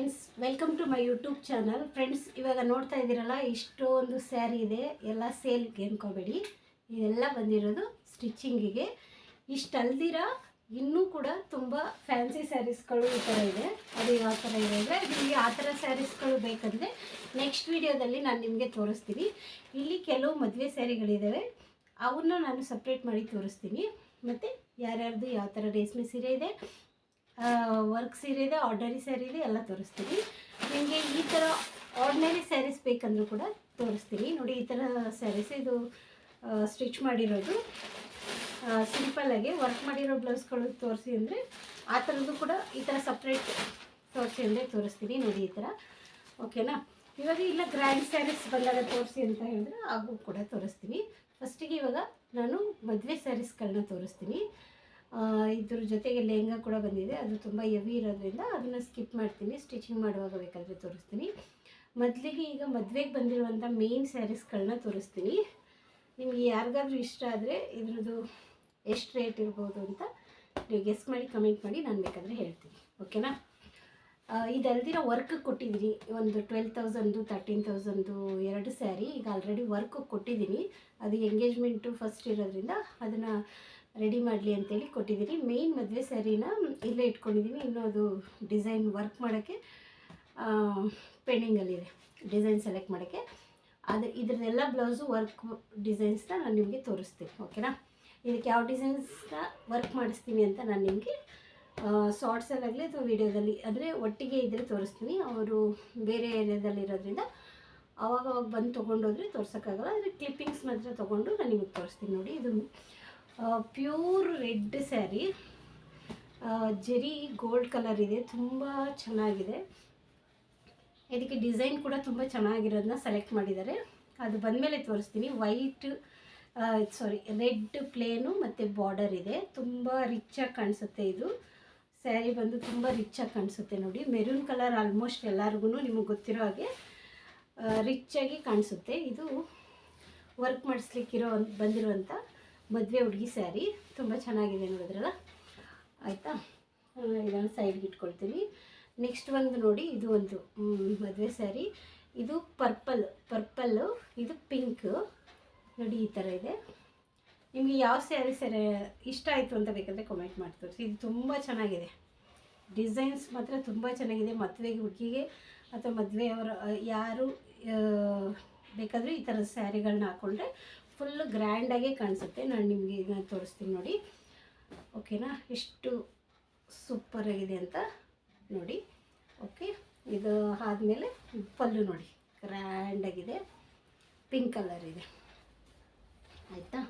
Friends welcome to my YouTube channel friends, ಇವಾಗ ನೋಡ್ತಾ ಇದ್ದೀರಲ್ಲ, ಇಷ್ಟೊಂದು ಸ್ಯಾರಿ ಇದೆ. ಎಲ್ಲ ಸೇಲ್ಗೆ ಅನ್ಕೋಬೇಡಿ. ಇದೆಲ್ಲ ಬಂದಿರೋದು ಸ್ಟಿಚ್ಚಿಂಗಿಗೆ ಇಷ್ಟು ಅಲ್ದಿರ, ಇನ್ನೂ ಕೂಡ ತುಂಬ ಫ್ಯಾನ್ಸಿ ಸ್ಯಾರೀಸ್ಗಳು ಈ ಥರ ಇದೆ. ಅದು ಯಾವ ಥರ ಇದೆ ಅಂದರೆ, ನಿಮಗೆ ಆ ಥರ ಸ್ಯಾರೀಸ್ಗಳು ಬೇಕಂದರೆ ನೆಕ್ಸ್ಟ್ ವಿಡಿಯೋದಲ್ಲಿ ನಾನು ನಿಮಗೆ ತೋರಿಸ್ತೀನಿ. ಇಲ್ಲಿ ಕೆಲವು ಮದುವೆ ಸ್ಯಾರಿಗಳಿದ್ದಾವೆ ಅವನ್ನ ನಾನು ಸಪ್ರೇಟ್ ಮಾಡಿ ತೋರಿಸ್ತೀನಿ. ಮತ್ತು ಯಾರ್ಯಾರ್ದು ಯಾವ ಥರ ರೇಷ್ಮೆ ಸೀರೆ ಇದೆ ವರ್ಕ್ ಸೀರೆ ಇದೆ ಆರ್ಡರಿ ಸ್ಯಾರಿ ಇದೆ, ಎಲ್ಲ ತೋರಿಸ್ತೀನಿ. ನಿಮಗೆ ಈ ಥರ ಆರ್ಡಿನರಿ ಸ್ಯಾರೀಸ್ ಬೇಕಂದ್ರೂ ಕೂಡ ತೋರಿಸ್ತೀನಿ. ನೋಡಿ, ಈ ಥರ ಸ್ಯಾರೀಸ್ ಇದು ಸ್ಟಿಚ್ ಮಾಡಿರೋದು. ಸಿಂಪಲ್ಲಾಗಿ ವರ್ಕ್ ಮಾಡಿರೋ ಬ್ಲೌಸ್ಗಳು ತೋರಿಸಿ ಅಂದರೆ ಆ ಥರದ್ದು ಕೂಡ ಈ ಥರ ಸಪ್ರೇಟ್ ತೋರಿಸಿ ಅಂದರೆ ತೋರಿಸ್ತೀನಿ. ನೋಡಿ, ಈ ಥರ ಓಕೆನಾ ಇವಾಗ ಇಲ್ಲ ಗ್ರ್ಯಾಂಡ್ ಸ್ಯಾರೀಸ್ ಬಂದಾಗ ತೋರಿಸಿ ಅಂತ ಹೇಳಿದ್ರೆ, ಹಾಗೂ ಕೂಡ ತೋರಿಸ್ತೀನಿ. ಫಸ್ಟಿಗೆ ಇವಾಗ ನಾನು ಮದುವೆ ಸ್ಯಾರೀಸ್ಗಳನ್ನ ತೋರಿಸ್ತೀನಿ. ಇದ್ರ ಜೊತೆಗೆ ಲೆಹಂಗಾ ಕೂಡ ಬಂದಿದೆ. ಅದು ತುಂಬ ಹೆವಿ ಇರೋದ್ರಿಂದ ಅದನ್ನು ಸ್ಕಿಪ್ ಮಾಡ್ತೀನಿ. ಸ್ಟಿಚಿಂಗ್ ಮಾಡುವಾಗ ಬೇಕಾದರೆ ತೋರಿಸ್ತೀನಿ. ಮೊದಲಿಗೆ ಈಗ ಮದುವೆಗೆ ಬಂದಿರುವಂಥ ಮೇನ್ ಸ್ಯಾರೀಸ್ಗಳನ್ನ ತೋರಿಸ್ತೀನಿ. ನಿಮಗೆ ಯಾರಿಗಾದ್ರೂ ಇಷ್ಟ ಆದರೆ ಇದ್ರದ್ದು ಎಷ್ಟು ರೇಟ್ ಇರ್ಬೋದು ಅಂತ ನೀವು ಗೆಸ್ ಮಾಡಿ ಕಮೆಂಟ್ ಮಾಡಿ ನಾನು ಬೇಕಾದರೆ ಹೇಳ್ತೀನಿ. ಓಕೆನಾ ಇದಲ್ದಿರ ವರ್ಕ್ ಕೊಟ್ಟಿದ್ದೀನಿ ಒಂದು ಟ್ವೆಲ್ ತೌಸಂಡು ತರ್ಟೀನ್ ತೌಸಂಡು ಎರಡು ಸ್ಯಾರಿ ಈಗ ಆಲ್ರೆಡಿ ವರ್ಕ್ ಕೊಟ್ಟಿದ್ದೀನಿ ಅದು ಎಂಗೇಜ್ಮೆಂಟು ಫಸ್ಟ್ ಇರೋದ್ರಿಂದ ಅದನ್ನು ರೆಡಿ ಮಾಡಲಿ ಅಂತೇಳಿ ಕೊಟ್ಟಿದ್ದೀನಿ ಮೇಯ್ನ್ ಮದುವೆ ಸ್ಯಾರಿನ ಇಲ್ಲೇ ಇಟ್ಕೊಂಡಿದ್ದೀನಿ ಇನ್ನೂ ಅದು ಡಿಸೈನ್ ವರ್ಕ್ ಮಾಡೋಕ್ಕೆ ಪೆಂಡಿಂಗಲ್ಲಿದೆ ಡಿಸೈನ್ ಸೆಲೆಕ್ಟ್ ಮಾಡೋಕ್ಕೆ. ಅದು ಇದ್ರದ್ದೆಲ್ಲ ಬ್ಲೌಸು ವರ್ಕ್ ಡಿಸೈನ್ಸ್ನ ನಾನು ನಿಮಗೆ ತೋರಿಸ್ತೀನಿ. ಓಕೆನಾ ಇದಕ್ಕೆ ಯಾವ ಡಿಸೈನ್ಸ್ನ ವರ್ಕ್ ಮಾಡಿಸ್ತೀನಿ ಅಂತ ನಾನು ನಿಮಗೆ ಶಾರ್ಟ್ಸಲ್ಲಾಗಲಿ ಅಥವಾ ವೀಡಿಯೋದಲ್ಲಿ ಅಂದರೆ ಒಟ್ಟಿಗೆ ಇದ್ದರೆ ತೋರಿಸ್ತೀನಿ. ಅವರು ಬೇರೆ ಏರಿಯಾದಲ್ಲಿರೋದ್ರಿಂದ ಅವಾಗ ಅವಾಗ ಬಂದು ತೊಗೊಂಡೋದ್ರೆ ತೋರ್ಸೋಕ್ಕಾಗಲ್ಲ. ಅಂದರೆ ಕ್ಲಿಪ್ಪಿಂಗ್ಸ್ ಮಾತ್ರ ತೊಗೊಂಡು ನಾನು ನಿಮಗೆ ತೋರಿಸ್ತೀನಿ ನೋಡಿ. ಇದು pure red sari. Zari gold colour ಇದೆ, ತುಂಬ ಚೆನ್ನಾಗಿದೆ. ಇದಕ್ಕೆ ಡಿಸೈನ್ ಕೂಡ ತುಂಬ ಚೆನ್ನಾಗಿರೋದನ್ನ ಸೆಲೆಕ್ಟ್ ಮಾಡಿದ್ದಾರೆ. ಅದು ಬಂದಮೇಲೆ ತೋರಿಸ್ತೀನಿ, ವೈಟ್ ಸಾರಿ ರೆಡ್ ಪ್ಲೇನು ಮತ್ತು ಬಾರ್ಡರ್ ಇದೆ. ತುಂಬ ರಿಚ್ಚಾಗಿ ಕಾಣಿಸುತ್ತೆ ಇದು. ಸ್ಯಾರಿ ಬಂದು ತುಂಬ ರಿಚ್ಚಾಗಿ ಕಾಣಿಸುತ್ತೆ ನೋಡಿ. ಮೆರೂನ್ ಕಲರ್ ಆಲ್ಮೋಸ್ಟ್ ಎಲ್ಲರಿಗೂ ನಿಮಗೆ ಗೊತ್ತಿರೋ ಹಾಗೆ ರಿಚ್ಚಾಗಿ ಕಾಣಿಸುತ್ತೆ. ಇದು ವರ್ಕ್ ಮಾಡಿಸ್ಲಿಕ್ಕಿರೋ ಬಂದಿರುವಂಥ ಮದುವೆ ಹುಡುಗಿ ಸ್ಯಾರಿ, ತುಂಬ ಚೆನ್ನಾಗಿದೆ ನೋಡಿದ್ರಲ್ಲ? ಆಯಿತಾ? ಇದನ್ನು ಸೈಡ್ಗೆ ಇಟ್ಕೊಳ್ತೀನಿ. ನೆಕ್ಸ್ಟ್ ಒಂದು ನೋಡಿ, ಇದು ಒಂದು ಮದುವೆ ಸ್ಯಾರಿ. ಇದು ಪರ್ಪಲ್ ಪರ್ಪಲ್ಲು ಇದು ಪಿಂಕ್ ನೋಡಿ, ಈ ಥರ ಇದೆ. ನಿಮಗೆ ಯಾವ ಸ್ಯಾರಿ ಸರಿ ಇಷ್ಟ ಆಯಿತು ಅಂತ ಬೇಕಾದರೆ ಕಮೆಂಟ್ ಮಾಡಿ ಇದು ತುಂಬ ಚೆನ್ನಾಗಿದೆ. ಡಿಸೈನ್ಸ್ ಮಾತ್ರ ತುಂಬ ಚೆನ್ನಾಗಿದೆ. ಮದುವೆಗೆ ಹುಡುಗಿಗೆ ಅಥವಾ ಮದುವೆಯವರು, ಯಾರು ಬೇಕಾದರೂ ಈ ಥರದ ಸ್ಯಾರಿಗಳನ್ನ ಹಾಕ್ಕೊಂಡ್ರೆ ಫುಲ್ಲು ಗ್ರ್ಯಾಂಡಾಗೆ ಕಾಣಿಸುತ್ತೆ. ನಾನು ನಿಮಗೆ ಇದನ್ನ ತೋರಿಸ್ತೀನಿ ನೋಡಿ. ಓಕೆನಾ ಎಷ್ಟು ಸೂಪರಾಗಿದೆ ಅಂತ ನೋಡಿ. ಓಕೆ ಇದು ಆದಮೇಲೆ ಪಲ್ಲು ನೋಡಿ. ಗ್ರ್ಯಾಂಡಾಗಿದೆ ಪಿಂಕ್ ಕಲರ್ ಇದೆ. ಆಯಿತಾ?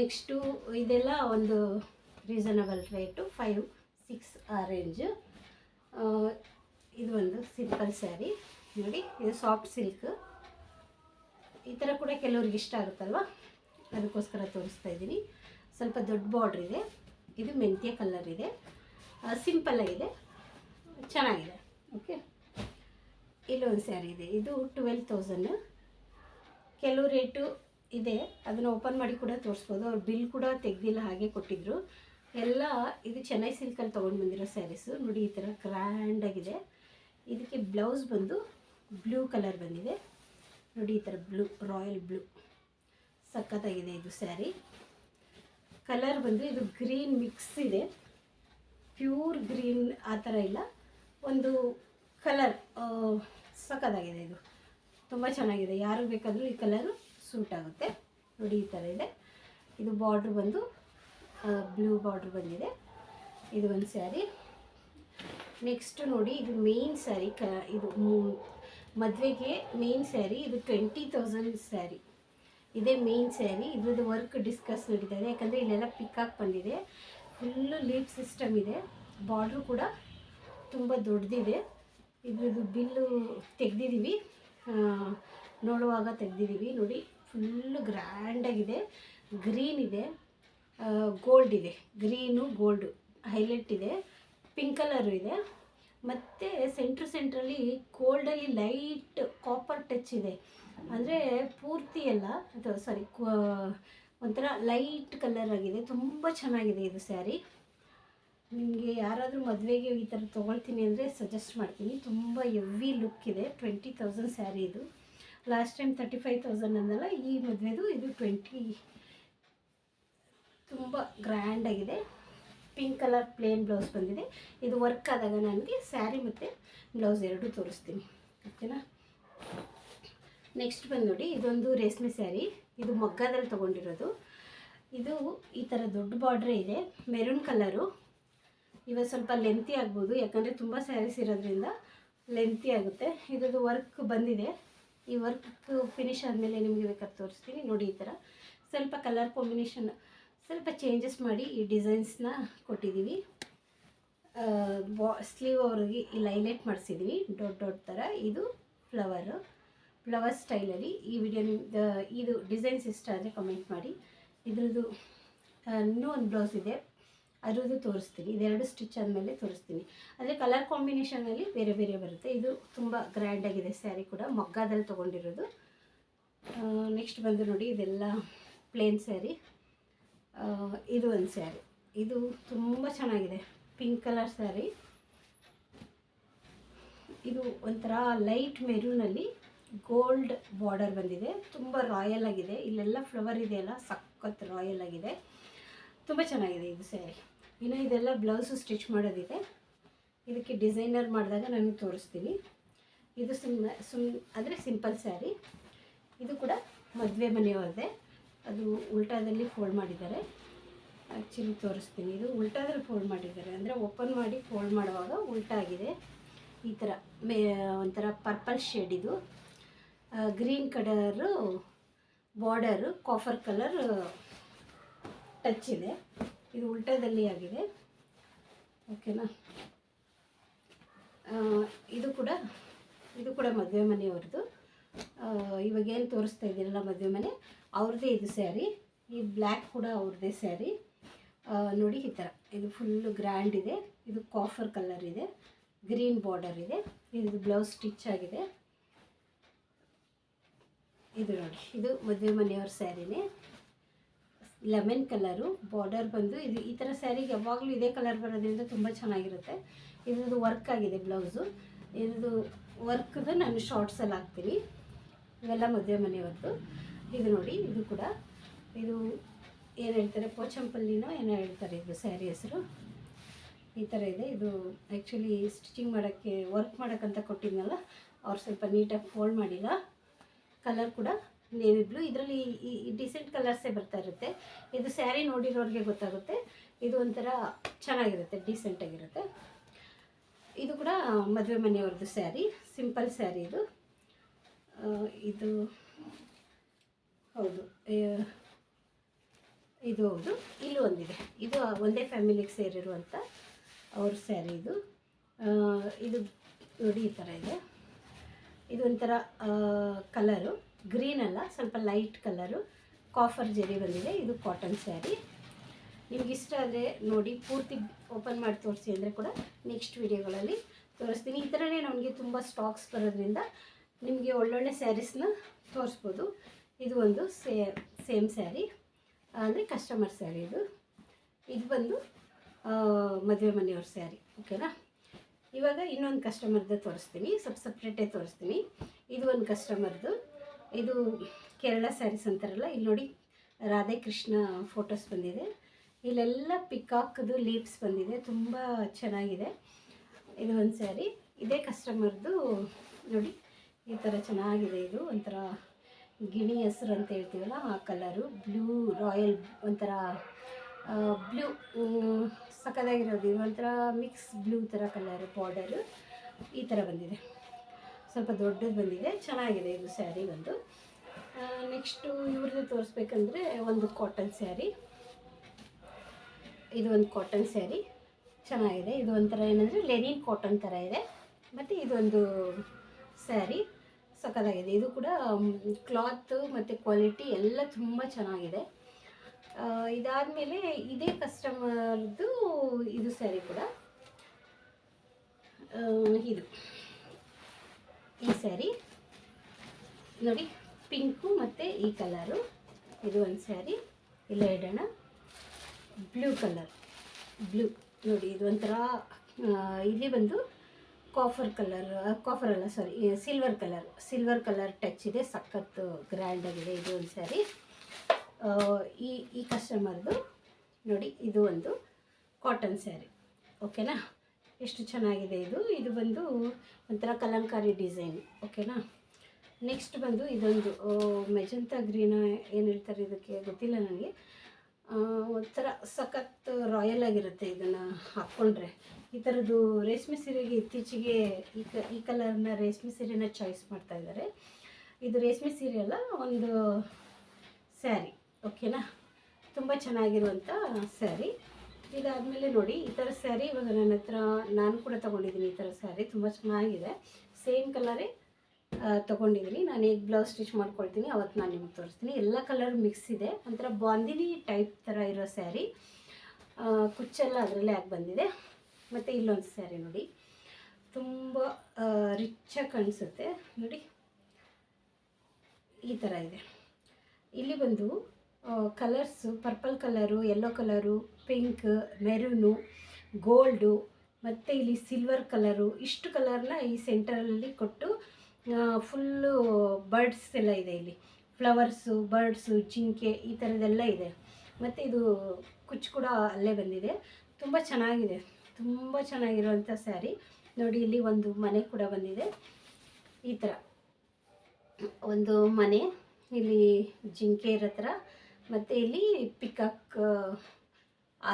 ನೆಕ್ಸ್ಟು ಇದೆಲ್ಲ ಒಂದು ರೀಸನಬಲ್ ರೇಟು ಫೈವ್ ಸಿಕ್ಸ್ ಆ ರೇಂಜು ಇದು ಒಂದು ಸಿಂಪಲ್ ಸ್ಯಾರಿ ನೋಡಿ, ಇದು ಸಾಫ್ಟ್ ಸಿಲ್ಕ್ ಈ ಥರ ಕೂಡ ಕೆಲವ್ರಿಗೆ ಇಷ್ಟ ಆಗುತ್ತಲ್ವ? ಅದಕ್ಕೋಸ್ಕರ ತೋರಿಸ್ತಾ ಇದ್ದೀನಿ. ಸ್ವಲ್ಪ ದೊಡ್ಡ ಬಾರ್ಡ್ರ್ ಇದೆ. ಇದು ಮೆಂತ್ಯ ಕಲರ್ ಇದೆ. ಸಿಂಪಲ್ಲಾಗಿದೆ ಚೆನ್ನಾಗಿದೆ. ಓಕೆ ಇಲ್ಲೊಂದು ಸ್ಯಾರಿ ಇದೆ. ಇದು ಟ್ವೆಲ್ ತೌಸಂಡ್ ಕೆಲವು ರೇಟು ಇದೆ. ಅದನ್ನು ಓಪನ್ ಮಾಡಿ ಕೂಡ ತೋರಿಸ್ಬೋದು. ಅವ್ರು ಬಿಲ್ ಕೂಡ ತೆಗ್ದಿಲ್ಲ, ಹಾಗೆ ಕೊಟ್ಟಿದ್ರು. ಎಲ್ಲ ಇದು ಚೆನ್ನೈ ಸಿಲ್ಕಲ್ಲಿ ತೊಗೊಂಡು ಬಂದಿರೋ ಸ್ಯಾರೀಸು ನೋಡಿ, ಈ ಥರ ಗ್ರ್ಯಾಂಡಾಗಿದೆ ಇದಕ್ಕೆ ಬ್ಲೌಸ್ ಬಂದು ಬ್ಲೂ ಕಲರ್ ಬಂದಿದೆ. ನೋಡಿ, ಈ ಥರ ಬ್ಲೂ, ರಾಯಲ್ ಬ್ಲೂ. ಸಖತ್ತಾಗಿದೆ ಇದು ಸ್ಯಾರಿ. ಕಲರ್ ಬಂದು ಇದು ಗ್ರೀನ್ ಮಿಕ್ಸ್ ಇದೆ. ಪ್ಯೂರ್ ಗ್ರೀನ್ ಆ ಥರ ಇಲ್ಲ. ಒಂದು ಕಲರ್ ಸಖತ್ತಾಗಿದೆ ಇದು. ತುಂಬ ಚೆನ್ನಾಗಿದೆ. ಯಾರು ಬೇಕಾದರೂ ಈ ಕಲರು ಸೂಟ್ ಆಗುತ್ತೆ. ನೋಡಿ, ಈ ಥರ ಇದೆ. ಇದು ಬಾರ್ಡ್ರ್ ಬಂದು ಬ್ಲೂ ಬಾರ್ಡ್ರ್ ಬಂದಿದೆ. ಇದು ಒಂದು ಸ್ಯಾರಿ. ನೆಕ್ಸ್ಟ್ ನೋಡಿ, ಇದು ಮೇನ್ ಸ್ಯಾರಿ, ಕ, ಇದು ಮದುವೆಗೆ ಮೇನ್ ಸ್ಯಾರಿ ಇದು ಟ್ವೆಂಟಿ ತೌಸಂಡ್ ಸ್ಯಾರಿ ಇದೇ ಮೇನ್ ಸ್ಯಾರಿ ಇದ್ರದ್ದು ವರ್ಕ್ ಡಿಸ್ಕಸ್ ನಡೀತಾ ಇದೆ ಯಾಕಂದರೆ ಇಲ್ಲೆಲ್ಲ ಪಿಕಾಕ್ ಬಂದಿದೆ. ಫುಲ್ಲು ಲೀಪ್ ಸಿಸ್ಟಮ್ ಇದೆ. ಬಾರ್ಡ್ರು ಕೂಡ ತುಂಬ ದೊಡ್ಡದಿದೆ ಇದ್ರದ್ದು ಬಿಲ್ಲು ತೆಗೆದಿದ್ದೀವಿ ನೋಡುವಾಗ ತೆಗೆದಿದ್ದೀವಿ ನೋಡಿ ಫುಲ್ಲು ಗ್ರ್ಯಾಂಡಾಗಿದೆ ಗ್ರೀನ್ ಇದೆ. ಗೋಲ್ಡ್ ಇದೆ. ಗ್ರೀನು ಗೋಲ್ಡು ಹೈಲೈಟ್ ಇದೆ. ಪಿಂಕ್ ಕಲರು ಇದೆ. ಮತ್ತು ಸೆಂಟ್ರ್ ಸೆಂಟ್ರಲ್ಲಿ ಗೋಲ್ಡಲ್ಲಿ ಲೈಟ್ ಕಾಪರ್ ಟಚ್ ಇದೆ. ಅಂದರೆ ಪೂರ್ತಿ ಎಲ್ಲ ಅಥವಾ ಸಾರಿ ಒಂಥರ ಲೈಟ್ ಕಲರ್ ಆಗಿದೆ. ತುಂಬ ಚೆನ್ನಾಗಿದೆ ಇದು ಸ್ಯಾರಿ ನಿಮಗೆ ಯಾರಾದರೂ ಮದುವೆಗೆ ಈ ಥರ ತೊಗೊಳ್ತೀನಿ ಅಂದರೆ ಸಜೆಸ್ಟ್ ಮಾಡ್ತೀನಿ. ತುಂಬ ಎವ್ವಿ ಲುಕ್ ಇದೆ. ಟ್ವೆಂಟಿ ತೌಸಂಡ್ ಸ್ಯಾರಿ ಇದು. Last time thirty five thousand ಅಂದಲ್ಲ, ಈ ಮದುವೆದು ಇದು ಟ್ವೆಂಟಿ ತುಂಬ ಗ್ರ್ಯಾಂಡಾಗಿದೆ ಪಿಂಕ್ ಕಲರ್ ಪ್ಲೇನ್ ಬ್ಲೌಸ್ ಬಂದಿದೆ. ಇದು ವರ್ಕ್ ಆದಾಗ ನನಗೆ ಸ್ಯಾರಿ ಮತ್ತು ಬ್ಲೌಸ್ ಎರಡು ತೋರಿಸ್ತೀನಿ. ಓಕೆನಾ? ನೆಕ್ಸ್ಟ್ ಬಂದು ನೋಡಿ, ಇದೊಂದು ರೇಷ್ಮೆ ಸ್ಯಾರಿ ಇದು ಮಗ್ಗದಲ್ಲಿ ತೊಗೊಂಡಿರೋದು. ಇದು ಈ ಥರ ದೊಡ್ಡ ಬಾರ್ಡ್ರೇ ಇದೆ ಮೆರೂನ್ ಕಲರು ಇವಾಗ ಸ್ವಲ್ಪ ಲೆಂತಿ ಆಗ್ಬೋದು, ಯಾಕಂದರೆ ತುಂಬ ಸ್ಯಾರೀಸ್ ಇರೋದ್ರಿಂದ ಲೆಂತಿ ಆಗುತ್ತೆ. ಇದ್ರದ್ದು ವರ್ಕ್ ಬಂದಿದೆ. ಈ ವರ್ಕ್ ಫಿನಿಶ್ ಆದಮೇಲೆ ನಿಮಗೆ ಬೇಕಾದ್ರೆ ತೋರಿಸ್ತೀನಿ. ನೋಡಿ ಈ ಥರ ಸ್ವಲ್ಪ ಕಲರ್ ಕಾಂಬಿನೇಷನ್ ಸ್ವಲ್ಪ ಚೇಂಜಸ್ ಮಾಡಿ ಈ ಡಿಸೈನ್ಸ್ನ ಕೊಟ್ಟಿದ್ದೀವಿ ಬಾ ಸ್ಲೀವ್ ಅವ್ರಿಗೆ ಇಲ್ಲಿ ಹೈಲೈಟ್ ಮಾಡಿಸಿದ್ವಿ ದೊಡ್ಡ ದೊಡ್ಡ ಥರ ಇದು ಫ್ಲವರು ಫ್ಲವರ್ ಸ್ಟೈಲಲ್ಲಿ ಈ ವಿಡಿಯೋ ಇದು ಡಿಸೈನ್ಸ್ ಇಷ್ಟ ಆದರೆ ಕಮೆಂಟ್ ಮಾಡಿ. ಇದ್ರದ್ದು ಇನ್ನೂ ಒಂದು ಬ್ಲೌಸ್ ಇದೆ. ಅದರದ್ದು ತೋರಿಸ್ತೀನಿ. ಇದೆರಡು ಸ್ಟಿಚ್ ಆದಮೇಲೆ ತೋರಿಸ್ತೀನಿ. ಅಂದರೆ ಕಲರ್ ಕಾಂಬಿನೇಷನಲ್ಲಿ ಬೇರೆ ಬೇರೆ ಬರುತ್ತೆ. ಇದು ತುಂಬ ಗ್ರ್ಯಾಂಡಾಗಿದೆ ಸ್ಯಾರಿ ಕೂಡ. ಮಗ್ಗದಲ್ಲಿ ತೊಗೊಂಡಿರೋದು. ನೆಕ್ಸ್ಟ್ ಬಂದು ನೋಡಿ, ಇದೆಲ್ಲ ಪ್ಲೇನ್ ಸ್ಯಾರಿ ಇದು ಒಂದು ಸ್ಯಾರಿ. ಇದು ತುಂಬ ಚೆನ್ನಾಗಿದೆ. Pink colour sari. ಇದು ಒಂಥರ ಲೈಟ್ ಮೆರೂನಲ್ಲಿ ಗೋಲ್ಡ್ ಬಾರ್ಡರ್ ಬಂದಿದೆ. ತುಂಬ ರಾಯಲ್ ಆಗಿದೆ. ಇಲ್ಲೆಲ್ಲ ಫ್ಲವರ್ ಇದೆಯಲ್ಲ ಸಖತ್ ರಾಯಲ್ ಆಗಿದೆ. ತುಂಬ ಚೆನ್ನಾಗಿದೆ ಇದು ಸ್ಯಾರಿ. ಇನ್ನು ಇದೆಲ್ಲ ಬ್ಲೌಸು ಸ್ಟಿಚ್ ಮಾಡೋದಿದೆ. ಇದಕ್ಕೆ ಡಿಸೈನರ್ ಮಾಡಿದಾಗ ನಾನು ತೋರಿಸ್ತೀನಿ. ಇದು ಸುಮ್ಮನೆ ಸುಮ್ ಅಂದರೆ ಸಿಂಪಲ್ ಸ್ಯಾರಿ. ಇದು ಕೂಡ ಮದುವೆ ಮನೆಯವ್ರದ್ದೇ. ಅದು ಉಲ್ಟಾದಲ್ಲಿ ಫೋಲ್ಡ್ ಮಾಡಿದ್ದಾರೆ. ಆ್ಯಕ್ಚುಲಿ ತೋರಿಸ್ತೀನಿ. ಇದು ಉಲ್ಟಾದಲ್ಲಿ ಫೋಲ್ಡ್ ಮಾಡಿದ್ದಾರೆ. ಅಂದರೆ ಓಪನ್ ಮಾಡಿ ಫೋಲ್ಡ್ ಮಾಡುವಾಗ ಉಲ್ಟಾಗಿದೆ. ಈ ಥರ ಮೇ, ಒಂಥರ ಪರ್ಪಲ್ ಶೇಡ್ ಇದು. Green colour border copper colour touch ಇದೆ. ಇದು ಉಲ್ಟಾದಲ್ಲಿ ಆಗಿದೆ. ಓಕೆನಾ ಇದು ಕೂಡ ಇದು ಕೂಡ ಮದುವೆ ಮನೆಯವ್ರದ್ದು. ಇವಾಗ ಏನು ತೋರಿಸ್ತಾ ಇದ್ದೀರಲ್ಲ ಮದುವೆ ಮನೆ, ಅವ್ರದ್ದೇ ಇದು ಸ್ಯಾರಿ. ಈ ಬ್ಲ್ಯಾಕ್ ಕೂಡ ಅವ್ರದ್ದೇ ಸ್ಯಾರಿ. ನೋಡಿ ಈ ಥರ ಇದು ಫುಲ್ಲು ಗ್ರ್ಯಾಂಡ್ ಇದೆ. ಇದು ಕಾಫರ್ ಕಲರ್ ಇದೆ. ಗ್ರೀನ್ ಬಾರ್ಡರ್ ಇದೆ. ಇದು ಬ್ಲೌಸ್ ಸ್ಟಿಚ್ ಆಗಿದೆ. ಇದು ನೋಡಿ. ಇದು ಮದುವೆ ಮನೆಯವ್ರ ಸ್ಯಾರಿನೇ. ಲೆಮನ್ ಕಲರು ಬಾರ್ಡರ್ ಬಂದು ಇದು ಈ ಥರ ಸ್ಯಾರಿಗೆ ಯಾವಾಗಲೂ ಇದೇ ಕಲರ್ ಬರೋದ್ರಿಂದ ತುಂಬ ಚೆನ್ನಾಗಿರುತ್ತೆ. ಇದ್ರದ್ದು ವರ್ಕ್ ಆಗಿದೆ ಬ್ಲೌಸು ಇದ್ರದ್ದು ವರ್ಕ್ದು ನಾನು ಶಾರ್ಟ್ಸಲ್ಲಿ ಹಾಕ್ತೀನಿ. ಇವೆಲ್ಲ ಮದುವೆ ಮನೆಯವ್ರದ್ದು ಇದು ನೋಡಿ, ಇದು ಕೂಡ. ಇದು ಏನು ಹೇಳ್ತಾರೆ, ಪೋಚಂಪಲ್ಲಿನೋ ಏನೋ ಹೇಳ್ತಾರೆ ಇದು ಸ್ಯಾರಿ ಹೆಸರು. ಈ ಥರ ಇದೆ. ಇದು ಆ್ಯಕ್ಚುಲಿ ಸ್ಟಿಚಿಂಗ್ ಮಾಡೋಕ್ಕೆ ವರ್ಕ್ ಮಾಡೋಕ್ಕಂತ ಕೊಟ್ಟಿದ್ನಲ್ಲ, ಅವ್ರು ಸ್ವಲ್ಪ ನೀಟಾಗಿ ಫೋಲ್ಡ್ ಮಾಡಿಲ್ಲ. ಕಲರ್ ಕೂಡ ನೇವಿ ಬ್ಲೂ ಇದರಲ್ಲಿ ಈ ಡಿಸೆಂಟ್ ಕಲರ್ಸೇ ಬರ್ತಾ ಇರುತ್ತೆ. ಇದು ಸ್ಯಾರಿ ನೋಡಿರೋರಿಗೆ ಗೊತ್ತಾಗುತ್ತೆ. ಇದು ಒಂಥರ ಚೆನ್ನಾಗಿರುತ್ತೆ ಡಿಸೆಂಟಾಗಿರುತ್ತೆ ಇದು ಕೂಡ ಮದುವೆ ಮನೆಯವ್ರದ್ದು ಸ್ಯಾರಿ ಸಿಂಪಲ್ ಸ್ಯಾರಿ ಇದು. ಇದು ಹೌದು ಇದು ಹೌದು, ಇಲ್ಲೂ ಒಂದಿದೆ. ಇದು ಒಂದೇ ಫ್ಯಾಮಿಲಿಗೆ ಸೇರಿರುವಂಥ ಅವ್ರ ಸ್ಯಾರಿ ಇದು. ಇದು ನೋಡಿ ಈ ಥರ ಇದೆ. ಇದು ಒಂಥರ ಕಲರು ಗ್ರೀನ್ ಅಲ್ಲ, ಸ್ವಲ್ಪ ಲೈಟ್ ಕಲರು ಕಾಫರ್ ಜರಿ ಬಂದಿದೆ, ಇದು ಕಾಟನ್ ಸ್ಯಾರಿ ನಿಮ್ಗೆ ಇಷ್ಟ ಆದರೆ ನೋಡಿ, ಪೂರ್ತಿ ಓಪನ್ ಮಾಡಿ ತೋರಿಸಿ ಅಂದರೆ ಕೂಡ ನೆಕ್ಸ್ಟ್ ವಿಡಿಯೋಗಳಲ್ಲಿ ತೋರಿಸ್ತೀನಿ. ಈ ಥರನೇ ನಮಗೆ ತುಂಬ ಸ್ಟಾಕ್ಸ್ ಬರೋದ್ರಿಂದ ನಿಮಗೆ ಒಳ್ಳೊಳ್ಳೆ ಸ್ಯಾರೀಸ್ನ ತೋರಿಸ್ಬೋದು. ಇದು ಒಂದು ಸೇ, ಸೇಮ್ ಸ್ಯಾರಿ ಅಂದರೆ ಕಸ್ಟಮರ್ ಸ್ಯಾರಿ ಇದು. ಇದು ಬಂದು ಮದುವೆ ಮನೆಯವ್ರ ಸ್ಯಾರಿ ಓಕೆನಾ ಇವಾಗ ಇನ್ನೊಂದು ಕಸ್ಟಮರ್ದು ತೋರಿಸ್ತೀನಿ, ಸ್ವಲ್ಪ ಸಪ್ರೇಟೇ ತೋರಿಸ್ತೀನಿ. ಇದು ಒಂದು ಕಸ್ಟಮರ್ದು ಇದು ಕೇರಳ ಸ್ಯಾರೀಸ್ ಅಂತಾರಲ್ಲ, ಇಲ್ಲಿ ನೋಡಿ ರಾಧೆ ಕೃಷ್ಣ ಫೋಟೋಸ್ ಬಂದಿದೆ. ಇಲ್ಲೆಲ್ಲ ಪಿಕಾಕ್ದು ಲೀಪ್ಸ್ ಬಂದಿದೆ, ತುಂಬ ಚೆನ್ನಾಗಿದೆ. ಇದು ಒಂದು ಸ್ಯಾರಿ. ಇದೇ ಕಸ್ಟಮರ್ದು ನೋಡಿ ಈ ಥರ ಚೆನ್ನಾಗಿದೆ ಇದು. ಒಂಥರ ಗಿಣಿ ಹೆಸರು ಅಂತ ಹೇಳ್ತೀವಲ್ಲ, ಆ ಕಲರು. ಬ್ಲೂ, ರಾಯಲ್ ಒಂಥರ ಬ್ಲೂ ಇದು ಒಂಥರ ಮಿಕ್ಸ್ ಬ್ಲೂ ಥರ ಕಲರ್ ಬಾರ್ಡರು ಈ ಥರ ಬಂದಿದೆ. ಸ್ವಲ್ಪ ದೊಡ್ಡದು ಬಂದಿದೆ. ಚೆನ್ನಾಗಿದೆ ಇದು ಸ್ಯಾರಿ ಒಂದು ನೆಕ್ಸ್ಟು ಇವ್ರದ್ದು ತೋರಿಸ್ಬೇಕಂದ್ರೆ ಒಂದು ಕಾಟನ್ ಸ್ಯಾರಿ. ಇದು ಒಂದು ಕಾಟನ್ ಸ್ಯಾರಿ. ಚೆನ್ನಾಗಿದೆ. ಇದು ಒಂಥರ ಏನಂದರೆ ಲೆನಿನ್ ಕಾಟನ್ ಥರ ಇದೆ. ಮತ್ತು ಇದೊಂದು ಸ್ಯಾರಿ. ಸಕ್ಕತ್ತಾಗಿದೆ ಇದು ಕೂಡ ಕ್ಲಾತ್ ಮತ್ತು ಕ್ವಾಲಿಟಿ ಎಲ್ಲ ತುಂಬ ಚೆನ್ನಾಗಿದೆ. ಇದಾದಮೇಲೆ ಇದೇ ಕಸ್ಟಮರ್ದು ಇದು ಸ್ಯಾರಿ ಕೂಡ. ಇದು. ಈ ಸ್ಯಾರಿ ನೋಡಿ ಪಿಂಕು ಮತ್ತು ಈ ಕಲರು ಇದು ಒಂದು ಸ್ಯಾರಿ ಇಲ್ಲ ಇಡೋಣ ಬ್ಲೂ ಕಲರ್ ಬ್ಲೂ ನೋಡಿ, ಇದು ಒಂಥರ ಇಲ್ಲಿ ಬಂದು ಕಾಫರ್ ಕಲರ್ ಕಾಫರ್ ಅಲ್ಲ sorry silver colour silver colour touch ಇದೆ, ಸಖತ್ತು ಗ್ರ್ಯಾಂಡ್ ಆಗಿದೆ ಇದು ಒಂದು ಸ್ಯಾರಿ ಈ ಈ ಕಸ್ಟಮರ್ದು ನೋಡಿ, ಇದು ಒಂದು ಕಾಟನ್ ಸ್ಯಾರಿ ಓಕೆನಾ ಎಷ್ಟು ಚೆನ್ನಾಗಿದೆ ಇದು? ಇದು ಬಂದು ಒಂಥರ ಕಲಂಕಾರಿ ಡಿಸೈನ್ ಓಕೆನಾ ನೆಕ್ಸ್ಟ್ ಬಂದು ಇದೊಂದು ಮೆಜಂತ ಗ್ರೀನ್, ಏನು ಹೇಳ್ತಾರೆ ಇದಕ್ಕೆ, ಗೊತ್ತಿಲ್ಲ ನನಗೆ. ಒಂಥರ ಸಖತ್ ರಾಯಲ್ ಆಗಿರುತ್ತೆ ಇದನ್ನು ಹಾಕ್ಕೊಂಡ್ರೆ. ಈ ಥರದ್ದು ರೇಷ್ಮೆ ಸೀರೆಗೆ ಇತ್ತೀಚೆಗೆ ಈ ಕ, ಈ ಕಲರ್ನ ರೇಷ್ಮೆ ಸೀರೆನ ಚಾಯ್ಸ್ ಮಾಡ್ತಾ ಇದ್ದಾರೆ ಇದು ರೇಷ್ಮೆ ಸೀರೆ ಅಲ್ಲ, ಒಂದು ಸ್ಯಾರಿ ಓಕೆನಾ ತುಂಬ ಚೆನ್ನಾಗಿರುವಂಥ ಸ್ಯಾರಿ ಇದಾದಮೇಲೆ ನೋಡಿ, ಈ ಥರ ಸ್ಯಾರಿ ಇವಾಗ ನನ್ನ ಹತ್ರ ನಾನು ಕೂಡ ತೊಗೊಂಡಿದ್ದೀನಿ ಈ ಥರ ಸ್ಯಾರಿ ತುಂಬ ಚೆನ್ನಾಗಿದೆ. ಸೇಮ್ ಕಲರೇ ತೊಗೊಂಡಿದ್ದೀನಿ ನಾನು ಈಗ ಬ್ಲೌಸ್ ಸ್ಟಿಚ್ ಮಾಡ್ಕೊಳ್ತೀನಿ ಅವತ್ತು ನಾನು ನಿಮಗೆ ತೋರಿಸ್ತೀನಿ. ಎಲ್ಲ ಕಲರ್ ಮಿಕ್ಸ್ ಇದೆ. ಒಂಥರ ಬಾಂದಿನಿ ಟೈಪ್ ಥರ ಇರೋ ಸ್ಯಾರಿ ಕುಚ್ಚೆಲ್ಲ ಅದರಲ್ಲೇ ಆಗಿ ಬಂದಿದೆ. ಮತ್ತು ಇಲ್ಲೊಂದು ಸ್ಯಾರಿ ನೋಡಿ. ತುಂಬ ರಿಚ್ಚಾಗಿ ಕಾಣಿಸುತ್ತೆ. ನೋಡಿ. ಈ ಥರ ಇದೆ. ಇಲ್ಲಿ ಬಂದು colours purple colour yellow colour pink maroon gold ಮತ್ತು ಇಲ್ಲಿ ಸಿಲ್ವರ್ ಕಲರು ಇಷ್ಟು ಕಲರ್ನ ಈ ಸೆಂಟರಲ್ಲಿ ಕೊಟ್ಟು ಫುಲ್ಲು ಬರ್ಡ್ಸ್ ಎಲ್ಲ ಇದೆ ಇಲ್ಲಿ. ಫ್ಲವರ್ಸು ಬರ್ಡ್ಸು ಜಿಂಕೆ ಈ ಥರದ್ದೆಲ್ಲ ಇದೆ. ಮತ್ತು ಇದು ಕುಚ್ಚು ಕೂಡ ಅಲ್ಲೇ ಬಂದಿದೆ. ತುಂಬ ಚೆನ್ನಾಗಿದೆ. ತುಂಬ ಚೆನ್ನಾಗಿರುವಂಥ ಸ್ಯಾರಿ ನೋಡಿ, ಇಲ್ಲಿ ಒಂದು ಮನೆ ಕೂಡ ಬಂದಿದೆ. ಈ ಥರ ಒಂದು ಮನೆ, ಇಲ್ಲಿ ಜಿಂಕೆ ಇರೋ ಥರ ಮತ್ತು ಇಲ್ಲಿ ಪಿಕಾಕ್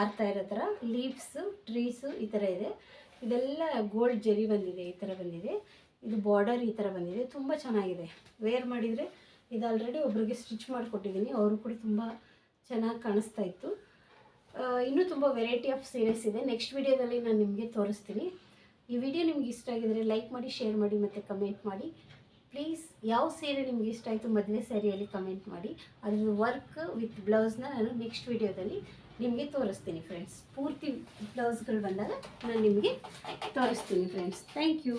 ಆರ್ತಾ ಇರೋ ಥರ ಲೀವ್ಸು ಟ್ರೀಸು ಈ ಥರ ಇದೆ. ಇದೆಲ್ಲ ಗೋಲ್ಡ್ ಜರಿ ಬಂದಿದೆ, ಈ ಥರ ಬಂದಿದೆ. ಇದು ಬಾರ್ಡರ್ ಈ ಥರ ಬಂದಿದೆ. ತುಂಬ ಚೆನ್ನಾಗಿದೆ. ವೇರ್ ಮಾಡಿದರೆ ಇದು ಆಲ್ರೆಡಿ ಒಬ್ರಿಗೆ ಸ್ಟಿಚ್ ಮಾಡಿಕೊಟ್ಟಿದ್ದೀನಿ. ಅವರು ಕೂಡ ತುಂಬ ಚೆನ್ನಾಗಿ ಕಾಣಿಸ್ತಾ ಇತ್ತು. ಇನ್ನೂ ತುಂಬ ವೆರೈಟಿ ಆಫ್ ಸೀರೆಸ್ ಇದೆ. ನೆಕ್ಸ್ಟ್ ವಿಡಿಯೋದಲ್ಲಿ ನಾನು ನಿಮಗೆ ತೋರಿಸ್ತೀನಿ. ಈ ವಿಡಿಯೋ ನಿಮ್ಗೆ ಇಷ್ಟ ಆಗಿದರೆ ಲೈಕ್ ಮಾಡಿ ಶೇರ್ ಮಾಡಿ ಮತ್ತು ಕಮೆಂಟ್ ಮಾಡಿ. ಪ್ಲೀಸ್ ಯಾವ ಸೀರೆ ನಿಮ್ಗೆ ಇಷ್ಟ ಆಯಿತು ಮದುವೆ ಸ್ಯಾರಿಯಲ್ಲಿ ಕಮೆಂಟ್ ಮಾಡಿ. ಅದ್ರ ವರ್ಕ್ ವಿತ್ ಬ್ಲೌಸ್ನ ನಾನು ನೆಕ್ಸ್ಟ್ ವಿಡಿಯೋದಲ್ಲಿ ನಿಮಗೆ ತೋರಿಸ್ತೀನಿ ಫ್ರೆಂಡ್ಸ್ ಪೂರ್ತಿ ಬ್ಲೌಸ್ಗಳು ಬಂದಾಗ ನಾನು ನಿಮಗೆ ತೋರಿಸ್ತೀನಿ ಫ್ರೆಂಡ್ಸ್ ಥ್ಯಾಂಕ್ ಯು